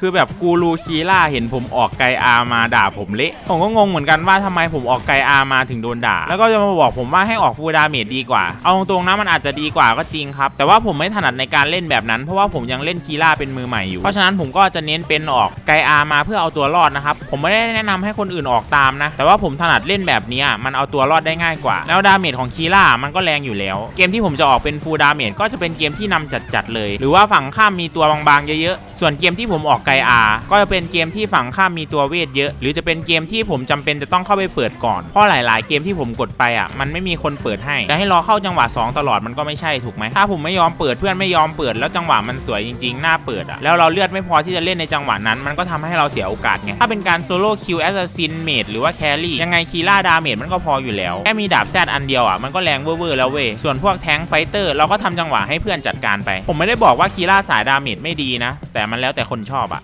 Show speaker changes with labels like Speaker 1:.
Speaker 1: คือแบบกูรูคีล่าเห็นผมออกไกอามาด่าผมเละ ผมก็งงเหมือนกันว่าทำไมผมออกไกอามาถึงโดนด่า แล้วก็จะมาบอกผมว่าให้ออกฟูดาเมจดีกว่า เอาตรงๆนะมันอาจจะดีกว่าก็จริงครับ แต่ว่าผมไม่ถนัดในการเล่นแบบนั้น เพราะว่าผมยังเล่นคีล่าเป็นมือใหม่อยู่ เพราะฉะนั้นผมก็จะเน้นเป็นออกไกอามาเพื่อเอาตัวรอดนะครับ ผมไม่ได้แนะนำให้คนอื่นออกตามนะ แต่ว่าผมถนัดเล่นแบบนี้มันเอาตัวรอดได้ง่ายกว่า แล้วดาเมจของคีล่ามันก็แรงอยู่แล้ว เกมที่ผมจะออกเป็นฟูดาเมจก็จะเป็นเกมที่นำจัดๆเลย หรือว่าฝั่งข้ามมีตัวบางๆเยอะๆ ส่วนเกมที่ผมออกไกอาก็จะเป็นเกมที่ฝั่งข้ามมีตัวเวทเยอะ หรือจะเป็นเกมที่ผมจำเป็นจะต้องเข้าไปเปิดก่อน เพราะหลายๆ เกมที่ผมกดไปอะมันไม่มีคนเปิดให้จะให้รอเข้าจังหวะ 2 ตลอดมันก็ไม่ใช่ถูกไหมถ้าผมไม่ยอมเปิดเพื่อนไม่ยอมเปิดแล้วจังหวะมันสวยจริงๆหน่าเปิดอะแล้วเราเลือดไม่พอที่จะเล่นในจังหวะนั้น มันก็ทำให้เราเสียโอกาสไงถ้าเป็นการโซโล่คิวแอสซัสซินเมดหรือว่าแครี่ยังไงคีล่าดาเมจมันก็พออยู่แล้วแค่มีดาบแซดอันเดียวอะมันก็แรงเวอร์แล้วเว้ยส่วนพวกแท้งไฟเตอร์เราก็ทำจังหวะให้เพื่อนจัดการไป ผมไม่ได้บอกว่าคีล่าสายดาเมจไม่ดีนะแต่มันแล้วแต่คนชอบอะ